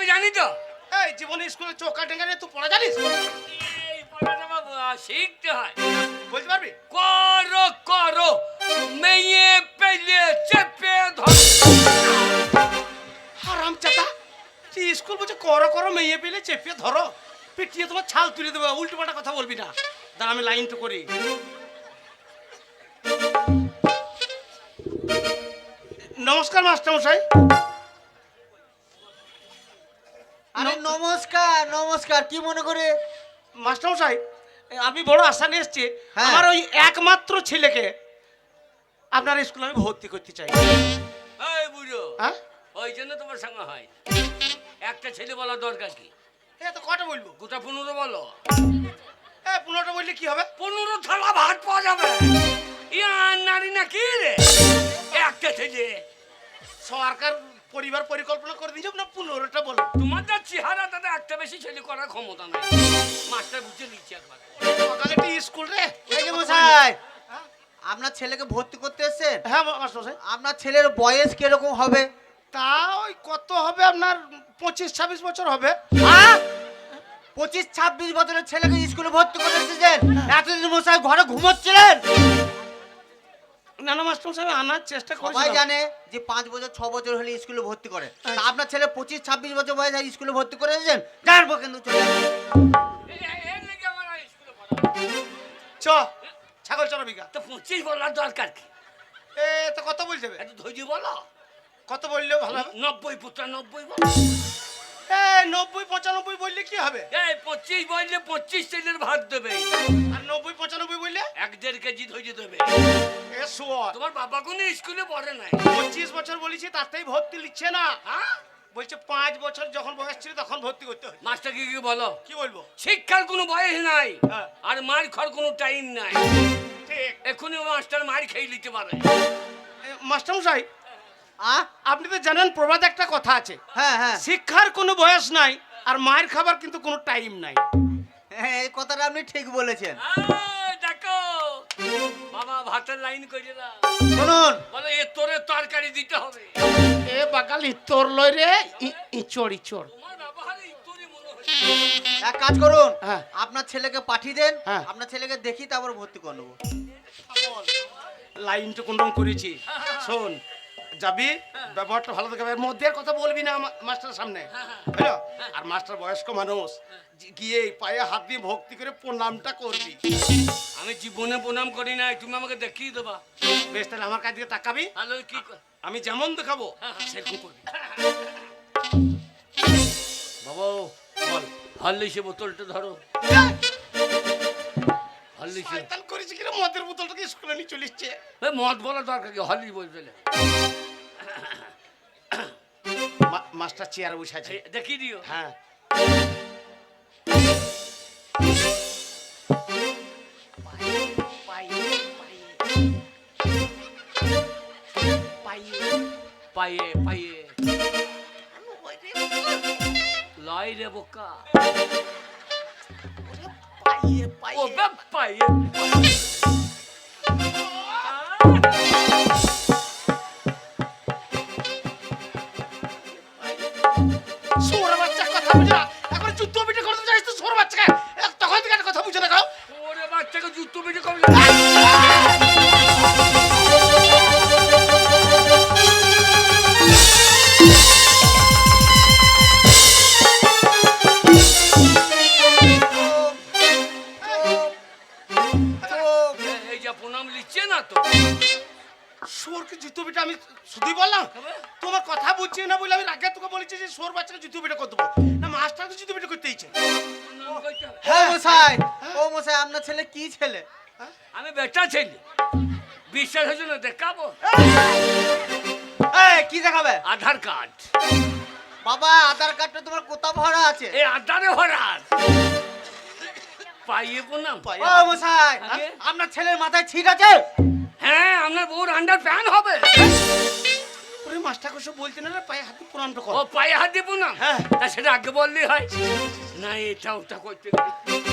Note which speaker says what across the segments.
Speaker 1: আমি জানি তো।
Speaker 2: এই জীবনে স্কুলে চোখা টেঙ্গা নিয়ে তুই পড়া জানিস?
Speaker 1: এই পড়াটা বাবু শিখতে হয়।
Speaker 2: বলতে পারবি?
Speaker 1: করো করো মেয়ে পেলে চেপে ধর।
Speaker 2: হারাম চাতা তুই স্কুল বলছে করো করো মেয়ে পেলে চেপিয়ে ধরো। পিটিয়ে তোমার ছাল তুলে দেবো উল্টো পাল্টা কথা বলবি না। দাঁড়া আমি লাইন তো করি। নমস্কার মাস্টার মশাই
Speaker 3: আরে নমস্কার নমস্কার কি মনে করে?
Speaker 2: মাস্টার মশাই আমি বড় আশা নিয়ে এসছি।
Speaker 3: হ্যাঁ।
Speaker 2: আমার ওই একমাত্র ছেলেকে আপনার স্কুলে আমি ভর্তি করতে চাই।
Speaker 1: এই বুড়ো
Speaker 2: হ্যাঁ?
Speaker 1: ওই জন্য তোমার সঙ্গে হয়। একটা ছেলে বলা দরকার কি?
Speaker 2: এ তো কটা বলব?
Speaker 1: গোটা পনেরো বলো।
Speaker 2: এ পনেরোটা বললে কি হবে?
Speaker 1: পনেরো থালা ভাত পাওয়া যাবে। ইয়া নারী না কি রে? একটা ছেলে।
Speaker 2: সরকার পরিবার পরিকল্পনা করে দিয়েছে না পনেরোটা বলো।
Speaker 1: তোমার যা চেহারা তাতে একটা বেশি ছেলে করার ক্ষমতা নাই। মাস্টার বুঝে নিচ্ছে একবার।
Speaker 2: সকালে একটি স্কুল রে
Speaker 3: এই যে মশাই। আপনার ছেলেকে ভর্তি করতে এসেছেন?
Speaker 2: হ্যাঁ মাস্টার মশাই।
Speaker 3: আপনার ছেলের বয়স কীরকম হবে?
Speaker 2: তা ওই কত হবে আপনার? পঁচিশ ছাব্বিশ বছর হবে।
Speaker 3: হ্যাঁ? পঁচিশ ছাব্বিশ বছরের ছেলেকে স্কুলে ভর্তি করে এসেছেন? এতদিন মশাই ঘরে ঘুমোচ্ছিলেন?
Speaker 2: না না মাস্টার মশাই আনার চেষ্টা
Speaker 3: সবাই জানে যে পাঁচ বছর ছ বছর হলে স্কুলে ভর্তি করে। তা আপনার ছেলে পঁচিশ ছাব্বিশ বছর বয়স আর স্কুলে ভর্তি করে এসেছেন জানব কিন্তু চলে।
Speaker 2: চ ছাগল চড়াবিকা
Speaker 1: তো পঁচিশ বলার দরকার কি?
Speaker 2: এ তো কত বলছে
Speaker 1: একটু ধৈর্য বলো।
Speaker 2: কত বললেও ভালো
Speaker 1: নব্বই পঁচানব্বই বলো।
Speaker 2: এ নব্বই পঁচানব্বই বললে কি হবে?
Speaker 1: এই পঁচিশ বললে পঁচিশ ছেলের ভাত দেবে।
Speaker 2: আর নব্বই পঁচানব্বই বললে?
Speaker 1: এক দেড় কেজি ধৈর্য দেবে।
Speaker 2: এ শুয়ার
Speaker 1: তোমার বাবা কোনো স্কুলে পড়ে নাই।
Speaker 2: পঁচিশ বছর বলেছি তাতেই ভর্তি লিখছে না।
Speaker 1: হ্যাঁ?
Speaker 2: বলছে পাঁচ বছর যখন বয়স ছিল তখন ভর্তি করতে হয়
Speaker 1: মাস্টার কি বলো?
Speaker 2: কি বলব?
Speaker 1: শিক্ষার কোনো বয়স নাই
Speaker 2: হ্যাঁ।
Speaker 1: আর মার খাওয়ার কোনো টাইম নাই।
Speaker 2: ঠিক।
Speaker 1: এখনই মাস্টার মার খেয়ে নিতে পারে।
Speaker 2: মাস্টার মশাই আপনি তো জানেন প্রবাদ একটা কথা আছে।
Speaker 3: হ্যাঁ হ্যাঁ।
Speaker 2: শিক্ষার কোনো বয়স নাই আর মায়ের খাবার কিন্তু কোনো টাইম নাই।
Speaker 3: হ্যাঁ এই কথাটা আপনি ঠিক বলেছেন।
Speaker 1: দেখো। বাবা ভাতের লাইন করে না
Speaker 3: শুনুন।
Speaker 1: বলে এ তোরে তরকারি দিতে হবে।
Speaker 2: এ বাকালি তোর লই রে ইচড় ইচড়।
Speaker 1: মনে
Speaker 3: এক কাজ করুন
Speaker 2: হ্যাঁ।
Speaker 3: আপনার ছেলেকে পাঠিয়ে দেন
Speaker 2: হ্যাঁ।
Speaker 3: আপনার ছেলেকে দেখি তারপর ভর্তি করে নেব।
Speaker 2: লাইনটা কোন রকম করেছি। শোন যাবি? ব্যবহারটা ভালো থাকবে মধ্যে আর কথা বলবি না মাস্টারের সামনে। বুঝলো আর মাস্টার বয়স্ক মানুষ গিয়ে পায়ে হাত দিয়ে ভক্তি করে প্রণামটা করবি।
Speaker 1: আমি জীবনে প্রণাম করি নাই তুমি আমাকে দেখিয়ে দেবা।
Speaker 2: বেশ তাহলে আমার কাছ দিকে তাকাবি।
Speaker 1: কি
Speaker 2: আমি যেমন দেখাবো সেরকম করবি।
Speaker 1: বাবা
Speaker 2: বল
Speaker 1: হরলিক্সে বোতলটা ধরো।
Speaker 2: শয়তান করেছি কিনা মদের বোতলটাকে স্কুলে নিয়ে চলে এসছে?
Speaker 1: মদ বলা দরকার কি? হরলিক্স বলবে
Speaker 2: মাস্টার চেয়ারে বসে আছে।
Speaker 1: দেখিয়ে দিও।
Speaker 2: হ্যাঁ।
Speaker 1: পায়ে পায়ে লয় রে বোকা। ও বে পায়ে।
Speaker 2: সোরকে জুতো পিঠে আমি শুধুই বললাম? তোমার কথা বুঝছি না বলে আমি রাগে তোকে বলেছি যে সোর বাচ্চাকে জুতো পিঠে করতে দেবো না মাস্টারকে জুতো পিঠে করতে ইচ্ছে
Speaker 3: হ্যাঁ। মশাই ও মশাই আপনার ছেলে কি ছেলে?
Speaker 1: আমি বেটা ছেলে। বিশ্বাস হয়েছে না দেখাবো?
Speaker 3: এই কি দেখাবে?
Speaker 1: আধার কার্ড।
Speaker 3: বাবা আধার কার্ডটা তোমার কোথা ভরা আছে?
Speaker 1: এই আধারে ভরার পাইয়ে প্রণাম
Speaker 2: পায়ে
Speaker 3: ও মশাই আপনার ছেলের মাথায় ছিট আছে?
Speaker 1: হ্যাঁ আপনার বউর আন্ডার প্যান হবে
Speaker 2: ওরে মাস্টার কষে বলতে না রে, পায়ে দিয়ে প্রণামটা কর
Speaker 1: ও পায়ে হাত দিব না
Speaker 2: হ্যাঁ।
Speaker 1: তা সেটা আগে বললেই হয় না এটা ওটা করতে গেলে।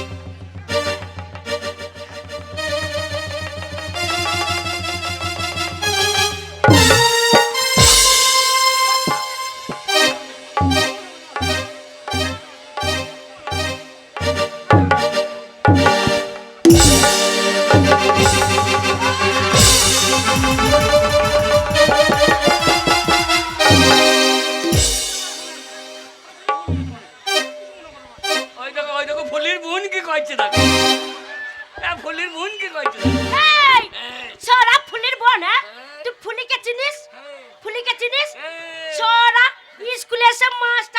Speaker 1: জিনিস ছোড়া
Speaker 4: হ্যাঁ। স্কুলে এসে মাস্টার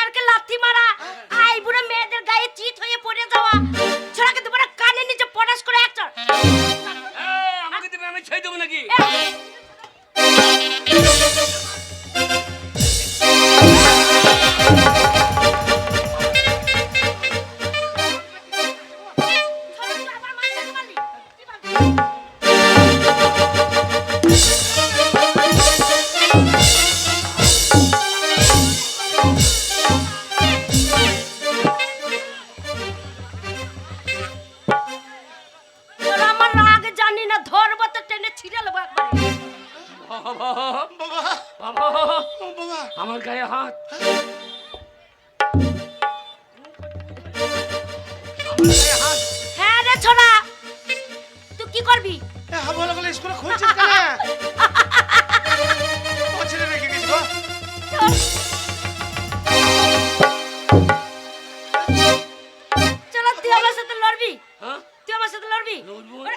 Speaker 1: বাবা
Speaker 2: বাবা
Speaker 1: বাবা আমার গায়ে হাত। আমার গায়ে হাত
Speaker 4: হ্যাঁ রে ছোড়া তুই কি করবি?
Speaker 2: এ হাবো লাগলে স্কুলে খুলছিস কেন? ও ছেলে রেখে গেছি গো
Speaker 4: চলো তুই আমার সাথে লড়বি।
Speaker 1: হ্যাঁ?
Speaker 4: তুই আমার সাথে লড়বি। ওরে,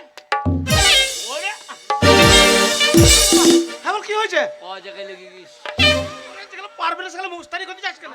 Speaker 1: জায়গায় লেগে গেছিস
Speaker 2: পারবে না সেখানে মুস্তারি করতে যাস কেন?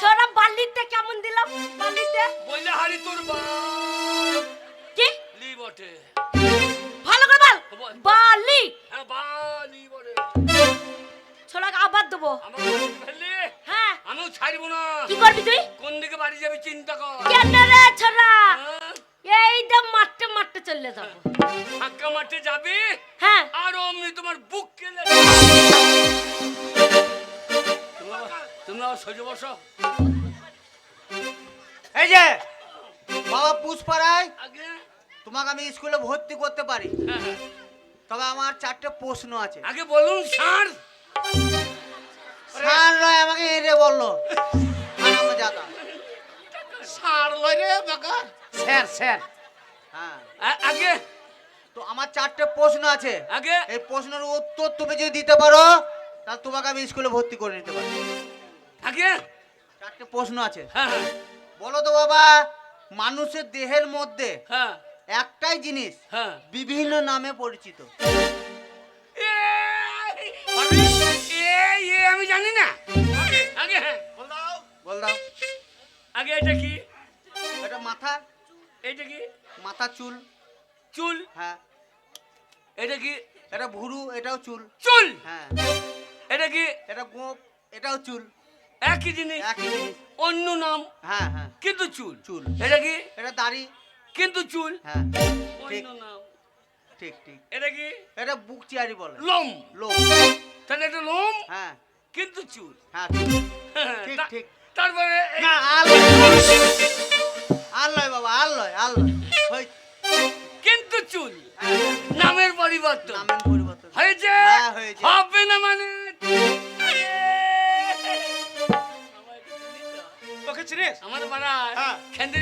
Speaker 4: ছোড়া বালিতে কেমন দিলাম? বালিতে?
Speaker 1: বললে হারি তোর
Speaker 4: কি?
Speaker 1: বালি বটে।
Speaker 4: ভালো করে বল। বালি।
Speaker 1: হ্যাঁ বালি বটে।
Speaker 4: ছোড়াকে আবার দেবো? হ্যাঁ।
Speaker 1: আমিও ছাড়বো না।
Speaker 4: কি করবি তুই?
Speaker 1: কোন দিকে বাড়ি যাবে চিন্তা কর।
Speaker 4: কেন রে ছোড়া?
Speaker 1: হ্যাঁ?
Speaker 4: এই দে মারতে মারতে চলে যাব।
Speaker 1: ফাঁকা মাঠে যাবে?
Speaker 4: হ্যাঁ।
Speaker 1: আর অমনি তোমার বুক কেলে তোমরা- সহ্য বসো।
Speaker 3: এই যে বাবা পুষ্পারায় তোমাকে আমি স্কুলে ভর্তি করতে পারি।
Speaker 1: হ্যাঁ, হ্যাঁ।
Speaker 3: তবে আমার চারটে প্রশ্ন আছে।
Speaker 1: আগে বলুন স্যার।
Speaker 3: স্যার নয় আমাকে এরে বলল। আমার
Speaker 2: সার লয় রে বাকা। Sir sir.
Speaker 3: হ্যাঁ।
Speaker 1: আগে।
Speaker 3: তো আমার চারটে প্রশ্ন আছে।
Speaker 1: আগে।
Speaker 3: এই প্রশ্নের উত্তর তুমি যদি দিতে পারো তাহলে তোমাকে আমি স্কুলে ভর্তি করে নিতে পারি।
Speaker 1: আগে
Speaker 3: চারটে প্রশ্ন আছে।
Speaker 1: হ্যাঁ হ্যাঁ,
Speaker 3: বলো তো বাবা মানুষের দেহের মধ্যে
Speaker 1: হ্যাঁ।
Speaker 3: একটাই জিনিস
Speaker 1: হ্যাঁ।
Speaker 3: বিভিন্ন নামে পরিচিত।
Speaker 1: আমি জানি না। আগে হ্যাঁ।
Speaker 2: বল দাও।
Speaker 3: বল দাও।
Speaker 1: আগে এটা কি?
Speaker 3: এটা মাথা।
Speaker 1: এটা কি?
Speaker 3: মাথা চুল।
Speaker 1: চুল?
Speaker 3: হ্যাঁ।
Speaker 1: এটা কি?
Speaker 3: এটা ভুরু এটাও চুল।
Speaker 1: চুল?
Speaker 3: হ্যাঁ।
Speaker 1: এটা কি?
Speaker 3: এটা গোপ এটাও চুল।
Speaker 1: একই জিনিস
Speaker 3: একই জিনিস।
Speaker 1: অন্য নাম
Speaker 3: হ্যাঁ হ্যাঁ।
Speaker 1: কিন্তু চুল।
Speaker 3: চুল।
Speaker 1: এটা কি?
Speaker 3: এটা দাড়ি।
Speaker 1: কিন্তু চুল।
Speaker 3: হ্যাঁ।
Speaker 1: অন্য নাম।
Speaker 3: ঠিক ঠিক।
Speaker 1: এটা কি?
Speaker 3: এটা বুক চিয়ারি বলে।
Speaker 1: লোম।
Speaker 3: লোক
Speaker 1: তাহলে এটা লোম
Speaker 3: হ্যাঁ।
Speaker 1: কিন্তু চুল।
Speaker 3: হ্যাঁ ঠিক, ঠিক।
Speaker 1: তারপরে
Speaker 3: না আর লয়। বাবা আর লয় হই।
Speaker 1: কিন্তু চুল। নামের পরিবর্তন।
Speaker 3: নামের পরিবর্তন।
Speaker 1: হয়েছে?
Speaker 3: হ্যাঁ, হয়েছে।
Speaker 1: হবে না মানে?
Speaker 2: চিনিস
Speaker 1: আমার পাড়া।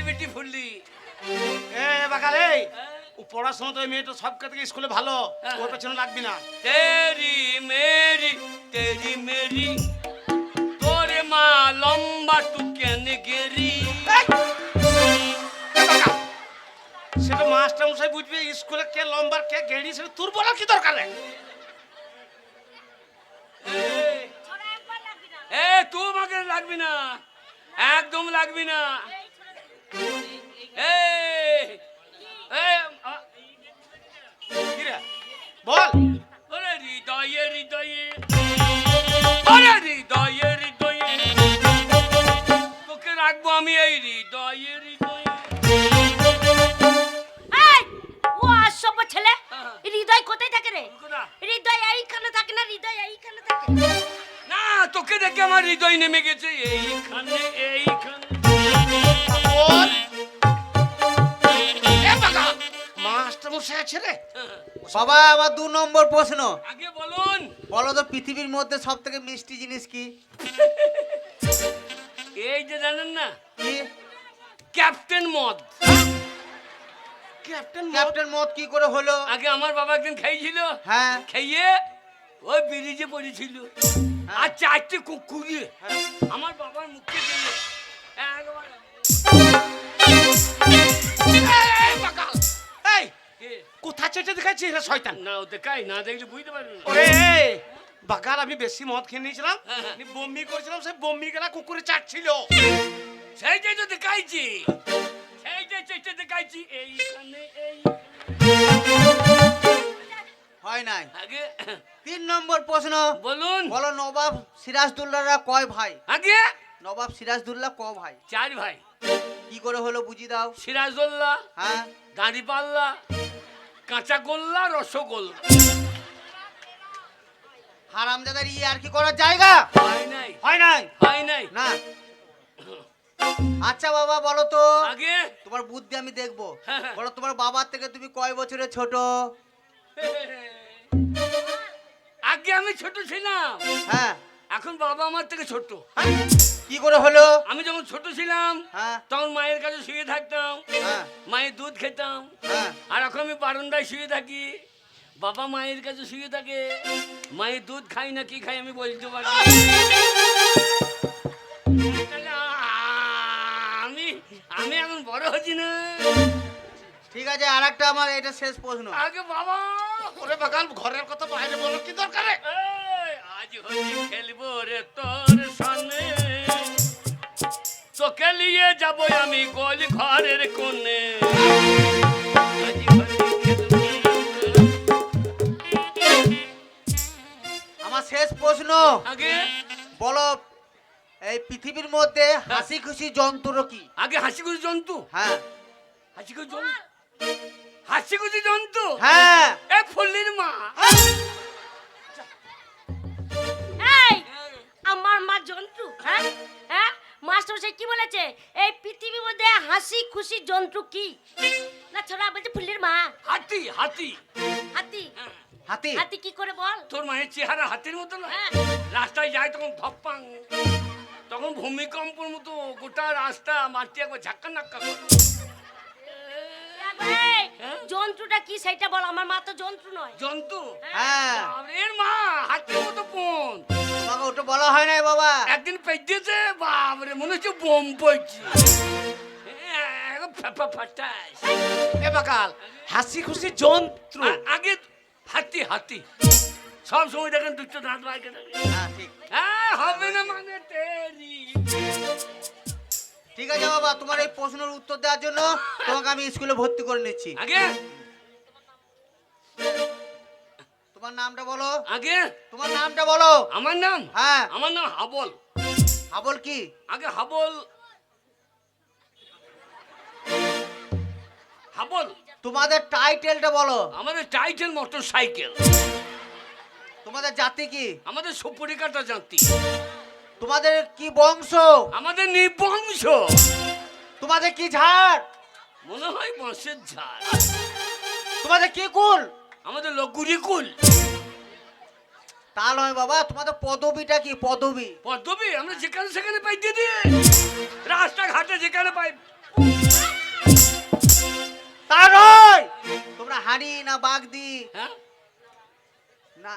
Speaker 1: বেটি ফুললি।
Speaker 2: এ বাকা। ও পড়াশোনা তো ওই মেয়েটা সব থেকে স্কুলে ভালো। ওর পেছনে লাগবি না।
Speaker 1: তেরি মেরি তেরি মেরি তোরে মা লম্বা টু কেন গেরি
Speaker 2: এ মাস্টার মশাই বুঝবে স্কুলে কে লম্বার কে গেড়ি সেটা তোর বলার কি দরকার
Speaker 1: এ তুই আমাকে লাগবি না। একদম লাগবি না?
Speaker 2: বল
Speaker 3: মধ্যে সব থেকে মিষ্টি জিনিস কি?
Speaker 1: এই যে জানেন না?
Speaker 3: কি?
Speaker 1: ক্যাপ্টেন মদ।
Speaker 2: ক্যাপ্টেন
Speaker 3: ক্যাপ্টেন মত কি করে হলো?
Speaker 1: আগে আমার বাবা একদিন খাইছিল
Speaker 3: হ্যাঁ।
Speaker 1: খাইয়ে ওই ব্রিজে পড়েছিল। আর চারটে কুকুরে
Speaker 3: হ্যাঁ।
Speaker 1: আমার বাবার মুখে দিল। একবার।
Speaker 2: এই বাকাল এই!
Speaker 1: কে?
Speaker 2: কোথা চেটে দেখাচ্ছিস রে শয়তান?
Speaker 1: না ও দেখাই না দেখলে বুঝতে পারবি
Speaker 2: বাকাল আমি বেশি মদ খেয়ে নিয়েছিলাম।
Speaker 1: হ্যাঁ, হ্যাঁ।
Speaker 2: আমি বমি করেছিলাম সেই বমি গেলা কুকুরে চাটছিল।
Speaker 1: সেইটাই তো দেখাইছি সেইটাই চেষ্টা দেখাইছি এইখানে এই।
Speaker 3: হয় নাই।
Speaker 1: আগে।
Speaker 3: তিন নম্বর প্রশ্ন।
Speaker 1: বলুন।
Speaker 3: বলো নবাব সিরাজদুল্লাহরা কয় ভাই?
Speaker 1: আগে।
Speaker 3: নবাব সিরাজদুল্লাহ ক ভাই?
Speaker 1: চার ভাই।
Speaker 3: কি করে হলো বুঝি দাও।
Speaker 1: সিরাজদোল্লা
Speaker 3: হ্যাঁ।
Speaker 1: দাঁড়িপাল্লা কাঁচা গোল্লা রসগোল্লা।
Speaker 3: হারামজাদার ই আর কি করার জায়গা?
Speaker 1: হয় নাই।
Speaker 3: হয় নাই?
Speaker 1: হয় নাই।
Speaker 3: না। আচ্ছা বাবা বলো তো।
Speaker 1: আগে?
Speaker 3: তোমার বুদ্ধি আমি দেখব।
Speaker 1: হ্যাঁ, হ্যাঁ।
Speaker 3: বলো তোমার বাবার থেকে তুমি কয় বছরের ছোট?
Speaker 1: আগে আমি ছোট ছিলাম।
Speaker 3: হ্যাঁ।
Speaker 1: এখন বাবা আমার থেকে ছোট।
Speaker 3: কি করে হলো?
Speaker 1: আমি যখন ছোট ছিলাম
Speaker 3: হ্যাঁ।
Speaker 1: তখন মায়ের কাছে শুয়ে থাকতাম।
Speaker 3: হ্যাঁ।
Speaker 1: মায়ের দুধ খেতাম।
Speaker 3: হ্যাঁ।
Speaker 1: আর এখন আমি বারান্দায় শুয়ে থাকি। বাবা মায়ের কাছে শুয়ে থাকে। মায়ের দুধ খাই না কি খাই আমি বলতে পারি। আমি আমি এখন বড় হচ্ছি না।
Speaker 3: ঠিক আছে আর একটা আমার এটা শেষ প্রশ্ন।
Speaker 1: আগে বাবা।
Speaker 2: ওরে বাকাল ঘরের কথা বাইরে বলো কি দরকার রে?
Speaker 1: এই, আজ হোলি খেলব রে তোর সনে তোকে নিয়ে যাব আমি গোল ঘরের কোণে।
Speaker 3: আমার শেষ প্রশ্ন।
Speaker 1: আগে?
Speaker 3: বলো এই পৃথিবীর মধ্যে হাসি খুশি যন্ত্র কি?
Speaker 1: আগে হাসি খুশি জন্তু?
Speaker 3: হ্যাঁ।
Speaker 1: হাসি খুশি জন্তু? হাসি খুশি জন্তু?
Speaker 3: হ্যাঁ।
Speaker 1: এ ফুল্লির মা।
Speaker 4: এই আমার মা জন্তু হ্যাঁ? হ্যাঁ? মাস্টার সে কি বলেছে? এই পৃথিবীর মধ্যে হাসি খুশি জন্তু কি? না ছোড়া বলছে ফুলের মা।
Speaker 1: হাতি হাতি।
Speaker 4: হাতি?
Speaker 1: হ্যাঁ।
Speaker 3: হাতি?
Speaker 4: হাতি কি করে বল?
Speaker 1: তোর মায়ের চেহারা হাতির মতো না
Speaker 4: হ্যাঁ।
Speaker 1: রাস্তায় যায় তখন ধপ্পাং। তখন ভূমিকম্পর মতো গোটা রাস্তা মাটি একবার ঝাক্কা নাক্কা করে। হ্যাঁ?
Speaker 4: জন্তুটা কি সেটা বল আমার মা তো জন্তু নয়।
Speaker 1: জন্তু
Speaker 3: হ্যাঁ।
Speaker 1: এর মা হাতির মতো পোন
Speaker 3: তোমাকে ওটা বলা হয় নাই বাবা।
Speaker 1: একদিন পেয়েছে বাপরে মনে হচ্ছে বোম পড়ছে। ফাটা ফাটাস
Speaker 2: এ বাকাল হাসি খুশি
Speaker 1: আ- আগে হাতি হাতি। সব সময় দেখেন দুটো দাঁত বাইকে
Speaker 3: হ্যাঁ ঠিক।
Speaker 1: হবে না মানে তেরি।
Speaker 3: ঠিক আছে বাবা তোমার এই প্রশ্নের উত্তর দেওয়ার জন্য তোমাকে আমি স্কুলে ভর্তি করে নিচ্ছি।
Speaker 1: আগে?
Speaker 3: তোমার নামটা বলো।
Speaker 1: আগে?
Speaker 3: তোমার নামটা বলো।
Speaker 1: আমার নাম?
Speaker 3: হ্যাঁ।
Speaker 1: আমার নাম হাবল।
Speaker 3: আবল কি?
Speaker 1: আগে হাবল। হাবল?
Speaker 3: তোমাদের টাইটেলটা বলো।
Speaker 1: আমাদের টাইটেল মোটর সাইকেল।
Speaker 3: তোমাদের জাতি কি?
Speaker 1: আমাদের সুপুরি কাটা জাতি।
Speaker 3: তোমাদের কি বংশ?
Speaker 1: আমাদের নিবংশ।
Speaker 3: তোমাদের কি ঝাড়?
Speaker 1: মনে হয় বাঁশের ঝাড়।
Speaker 3: তোমাদের কি কুল?
Speaker 1: আমাদের লগুরি কুল।
Speaker 3: তা নয় বাবা তোমাদের পদবিটা কি? পদবি।
Speaker 1: পদ্মবি আমরা যেখানে সেখানে পাই দিয়ে দিয়ে রাস্তাঘাটে যেখানে পাই।
Speaker 3: তা নয় তোমরা হাড়ি না বাগদি
Speaker 1: হ্যাঁ?
Speaker 3: না।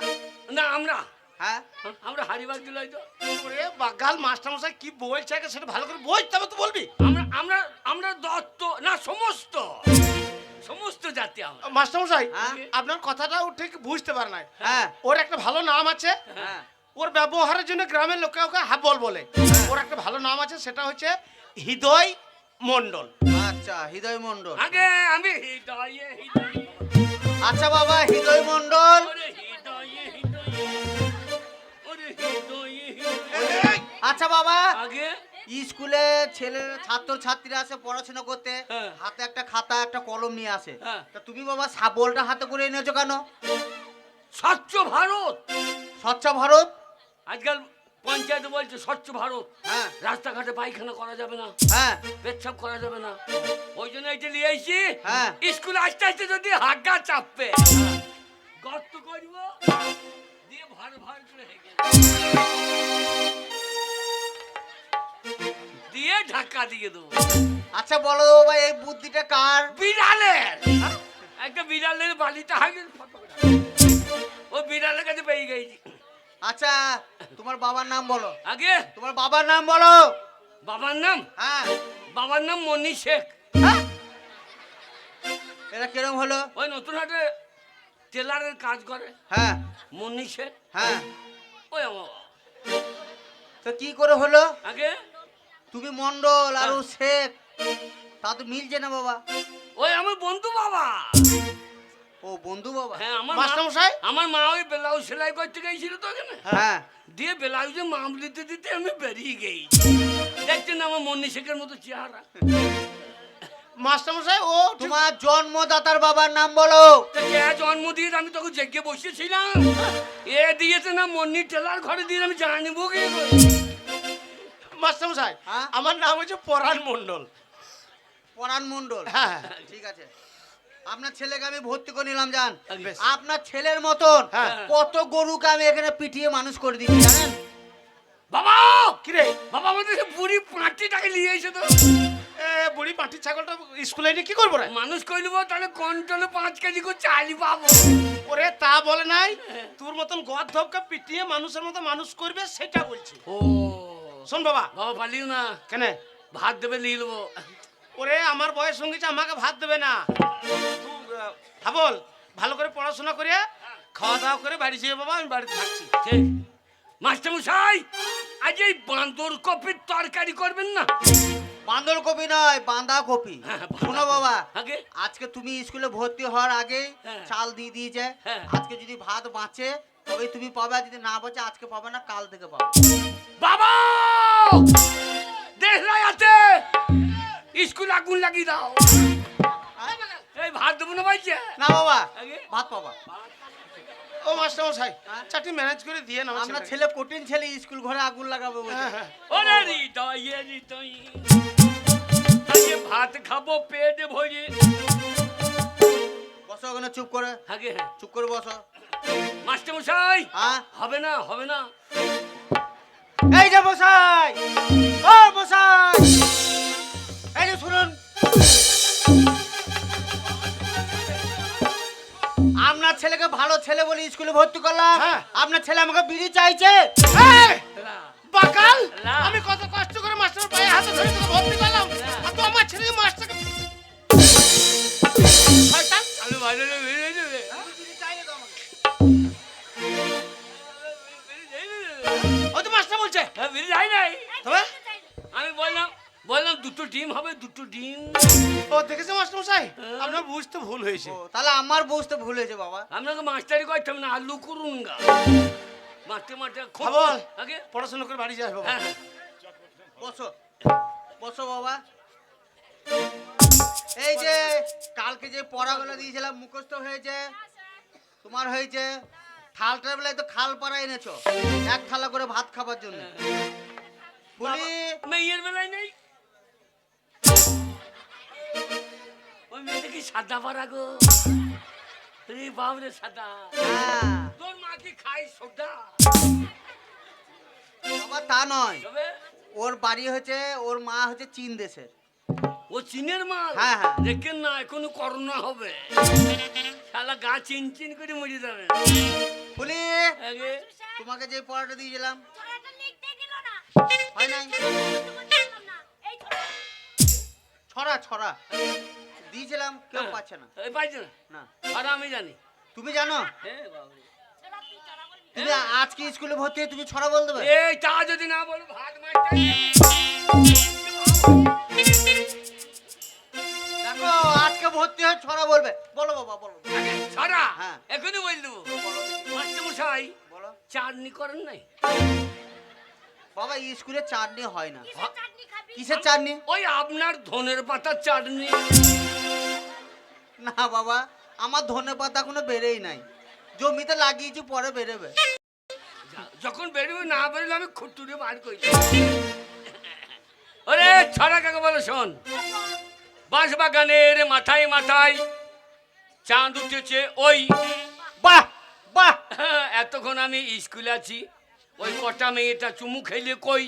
Speaker 1: না আমরা।
Speaker 3: হ্যাঁ?
Speaker 1: আমরা হারিবাগ দিলাই তো।
Speaker 2: ওরে বাকাল মাস্টার কি বলছে সেটা ভালো করে বই তবে তো বলবি।
Speaker 1: আমরা আমরা আমরা দত্ত না সমস্ত। সমস্ত জাতি আমার।
Speaker 2: মাস্টারমশাই
Speaker 3: হ্যাঁ?
Speaker 2: আপনার কথাটাও ঠিক বুঝতে পারে নাই।
Speaker 3: হ্যাঁ।
Speaker 2: ওর একটা ভালো নাম আছে।
Speaker 3: হ্যাঁ।
Speaker 2: ওর ব্যবহারের জন্য গ্রামের লোকে ওকে হাবল বলে। ওর একটা ভালো নাম আছে সেটা হচ্ছে হৃদয় মণ্ডল।
Speaker 3: আচ্ছা হৃদয় মন্ডল
Speaker 1: আগে আমি হৃদয়ে হৃদয়ে।
Speaker 3: আচ্ছা বাবা হৃদয় মন্ডল
Speaker 1: ওরে হৃদয়ে হৃদয়ে। ওরে হৃদয়ে হৃদয়ে।
Speaker 3: আচ্ছা বাবা।
Speaker 1: আগে?
Speaker 3: স্কুলে ছেলে ছাত্র ছাত্রীরা আসে পড়াশোনা করতে।
Speaker 1: হ্যাঁ।
Speaker 3: হাতে একটা খাতা একটা কলম নিয়ে আসে।
Speaker 1: হ্যাঁ।
Speaker 3: তা তুমি বাবা সাবলটা হাতে করে এনেছো কেন?
Speaker 1: স্বচ্ছ ভারত।
Speaker 3: স্বচ্ছ ভারত?
Speaker 1: আজকাল পঞ্চায়েত বলছে স্বচ্ছ ভারত।
Speaker 3: হ্যাঁ।
Speaker 1: রাস্তাঘাটে পায়খানা করা যাবে না।
Speaker 3: হ্যাঁ।
Speaker 1: পেচ্ছাপ করা যাবে না। ওই জন্য এটা নিয়ে আইছি
Speaker 3: হ্যাঁ।
Speaker 1: স্কুল আসতে আসতে যদি হাগা চাপবে। গর্ত করব দিয়ে ভার ভার করে হেগে দিয়ে ধাক্কা দিয়ে দেবো।
Speaker 3: আচ্ছা বলো ভাই এই বুদ্ধিটা কার?
Speaker 1: বিড়ালের। একটা বিড়ালের বালিটা হাগে ও বিড়ালের কাছে পেয়ে গেছি।
Speaker 3: আচ্ছা তোমার বাবার নাম বলো।
Speaker 1: আগে?
Speaker 3: তোমার বাবার নাম বলো।
Speaker 1: বাবার নাম?
Speaker 3: হ্যাঁ।
Speaker 1: বাবার নাম মনি শেখ।
Speaker 3: হ্যাঁ? এটা কিরম হলো?
Speaker 1: ওই নতুন হাটে টেলারের কাজ করে।
Speaker 3: হ্যাঁ।
Speaker 1: মনি শেখ।
Speaker 3: হ্যাঁ।
Speaker 1: ওই আমার।
Speaker 3: তো কি করে হলো?
Speaker 1: আগে?
Speaker 3: তুমি মন্ডল আর ও শেখ তা তো মিলছে না বাবা।
Speaker 1: ওই আমার বন্ধু বাবা।
Speaker 3: ও বন্ধু বাবা।
Speaker 1: হ্যাঁ আমার
Speaker 2: মাস্টারমশাই?
Speaker 1: আমার মা ওই ব্লাউজ সেলাই করতে গেছিল তো ওখানে।
Speaker 3: হ্যাঁ।
Speaker 1: দিয়ে ব্লাউজে মাম দিতে দিতে আমি বেরিয়ে গেছি। দেখছেন আমার মনি শেখের মতো চেহারা?
Speaker 2: মাস্টারমশাই ও
Speaker 3: তোমার জন্মদাতার বাবার নাম বলো।
Speaker 1: তা কে জন্ম দিয়ে আমি তখন জেগে বসেছিলাম। এ দিয়েছে না মন্নি টেলার ঘরে দিয়ে আমি জানিবো কি?
Speaker 2: মাস্টারমশাই
Speaker 3: হ্যাঁ?
Speaker 2: আমার নাম হচ্ছে পরাণ মণ্ডল।
Speaker 3: পরাণ মন্ডল
Speaker 2: হ্যাঁ।
Speaker 3: ঠিক আছে। আপনার ছেলেকে আমি ভর্তি করে নিলাম জান। আপনার ছেলের মতন
Speaker 2: হ্যাঁ।
Speaker 3: কত গরুকে আমি এখানে পিটিয়ে মানুষ করে দিচ্ছি জানেন?
Speaker 1: বাবা!
Speaker 2: কিরে?
Speaker 1: বাবা আমাদের বুড়ি পাঁচটিটাকে নিয়ে এসে তো
Speaker 2: বুড়ি পাটির ছাগলটা স্কুলে এনে কি করব
Speaker 1: মানুষ কইলব তাহলে কন্ট্রোলে পাঁচ কেজি করে চাল পাবো।
Speaker 2: ওরে তা বলে নাই? তোর মতন গদ ধপকে পিটিয়ে মানুষের মতো মানুষ করবে সেটা বলছি।
Speaker 1: ও।
Speaker 2: শোন বাবা।
Speaker 1: বাবা পালিও না।
Speaker 2: কেন?
Speaker 1: ভাত দেবে নিয়ে নেব।
Speaker 2: ওরে আমার বয়স সঙ্গীছে আমাকে ভাত দেবে না। আহ, হাবল ভালো করে পড়াশোনা করে খাওয়া দাওয়া করে বাড়ি যেয়ে বাবা আমি বাড়িতে থাকছি।
Speaker 1: ঠিক মাস্টার মশাই আজ এই বান্দর কপির তরকারি করবেন না?
Speaker 3: বান্দর কপি নয় বাঁধা কপি।
Speaker 1: হ্যাঁ,
Speaker 3: শোনো বাবা আজকে তুমি স্কুলে ভর্তি হওয়ার আগে
Speaker 1: হ্যাঁ।
Speaker 3: চাল দিয়ে দিয়েছে।
Speaker 1: হ্যাঁ।
Speaker 3: আজকে যদি ভাত বাঁচে তবে তুমি পাবে যদি না বাঁচে আজকে পাবে না কাল থেকে পাবে।
Speaker 1: বাবা! দেখ আছে স্কুল আগুন লাগিয়ে দাও। এই ভাত দেবো না পাইছে
Speaker 3: না বাবা ভাত পাবা।
Speaker 2: ও মাস্টার মশাই? চারটি ম্যানেজ করে দিয়ে না
Speaker 3: আমরা ছেলে কঠিন ছেলে স্কুল ঘরে আগুন লাগাবে
Speaker 1: ওরে হৃদয় হৃদয়। আজকে ভাত খাব পেট ভরে।
Speaker 3: বসো ওখানে চুপ করে।
Speaker 1: আগে হ্যাঁ।
Speaker 3: চুপ করে বসো।
Speaker 1: মাস্টার মশাই
Speaker 3: হ্যাঁ?
Speaker 1: হবে না হবে না।
Speaker 3: এই যে বসাই ও ছেলে বলে স্কুলে ভর্তি করলাম।
Speaker 2: হ্যাঁ।
Speaker 3: আপনার ছেলে আমাকে বিড়ি চাইছে।
Speaker 2: বাকাল আমি কত কষ্ট করে মাস্টার পায়ে হাতে ধরে তোকে ভর্তি করলাম। আর তো আমার ছেলে মাস্টারকে শয়তান।
Speaker 1: ভালো
Speaker 2: ও তো মাস্টার বলছে।
Speaker 1: হ্যাঁ বেরিয়ে যাই নাই।
Speaker 2: তবে?
Speaker 1: আমি বললাম বললাম দুটো ডিম হবে দুটো ডিম।
Speaker 2: ও দেখেছে মাস্টার মশাই? আপনার বুঝতে ভুল হয়েছে।
Speaker 3: ও, তাহলে আমার বুঝতে ভুল হয়েছে বাবা।
Speaker 1: আপনাকে মাস্টারি করতাম না আলু করুন গা মাঠে মাঠে খুব
Speaker 2: খাবল।
Speaker 1: আগে।
Speaker 2: পড়াশোনা করে বাড়ি যাস বাবা।
Speaker 1: হ্যাঁ হ্যাঁ।
Speaker 3: বসো বসো বাবা। এই যে কালকে যে পড়াগুলো দিয়েছিলাম মুখস্থ হয়েছে। তোমার হয়েছে থালটার বেলায় তো খাল পাড়া এনেছো। এক থালা করে ভাত খাবার জন্য। বলি
Speaker 1: মেয়ের বেলায় নেই? মেয়েটা কি সাদা পারা গো? রে বাবরে সাদা।
Speaker 3: হ্যাঁ,
Speaker 1: তোর মা কি খাই সোডা
Speaker 3: বাবা তা নয়। ওর বাড়ি হচ্ছে ওর মা হচ্ছে চীন দেশের।
Speaker 1: ও চীনের মাল
Speaker 3: হ্যাঁ, হ্যাঁ।
Speaker 1: দেখেন না এখনও করোনা হবে। শালা গা চিন চিন করে মরে যাবে।
Speaker 3: বলি তোমাকে যে পড়াটা দিয়েছিলাম হয় নাই?
Speaker 4: ছড়া
Speaker 3: ছড়া। দিয়েছিলাম কেউ
Speaker 1: হ্যাঁ।
Speaker 3: পাচ্ছে না।
Speaker 1: এই পাইছো না?
Speaker 3: না।
Speaker 1: আর আমি জানি।
Speaker 3: তুমি জানো?
Speaker 1: হ্যাঁ বাবরে।
Speaker 3: তুমি আজকে স্কুলে ভর্তি হয়ে তুমি ছড়া বলতে পারবে
Speaker 1: এই তা যদি না বলো ভাত মারতে
Speaker 3: দেখো আজকে ভর্তি হয়ে ছড়া বলবে। বলো বাবা বলো।
Speaker 1: ছড়া?
Speaker 3: হ্যাঁ।
Speaker 1: এখনই বল দেবো। মাস্টারমশাই
Speaker 3: বলো।
Speaker 1: চাটনি করেন নাই?
Speaker 3: বাবা স্কুলে চাটনি হয় না।
Speaker 4: কিসের চাটনি
Speaker 3: কিসের চাটনি?
Speaker 1: ওই আপনার ধনের পাতার চাটনি।
Speaker 3: না বাবা আমার ধনে পাতা এখনও বেড়েই নাই। জমিতে লাগিয়েছি পরে বেরোবে।
Speaker 1: যখন বেরোবে না বেরোলে আমি খুঁটুরে বার করি ওরে ছড়া কাকে বলো শোন। বাঁশ বাগানের মাথায় মাথায় চাঁদ উঠেছে ওই।
Speaker 3: বাহ বাহ।
Speaker 1: এতক্ষণ আমি স্কুলে আছি ওই কটা মেয়েটা চুমু খেলে কই?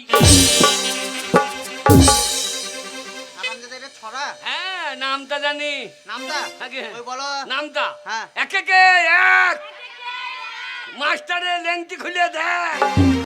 Speaker 3: ছড়া?
Speaker 1: হ্যাঁ। নামটা জানি।
Speaker 3: নামটা। ওই বলো।
Speaker 1: নামটা
Speaker 3: হ্যাঁ।
Speaker 1: একে এক। মাস্টারের লেন্টি খুলে দেয়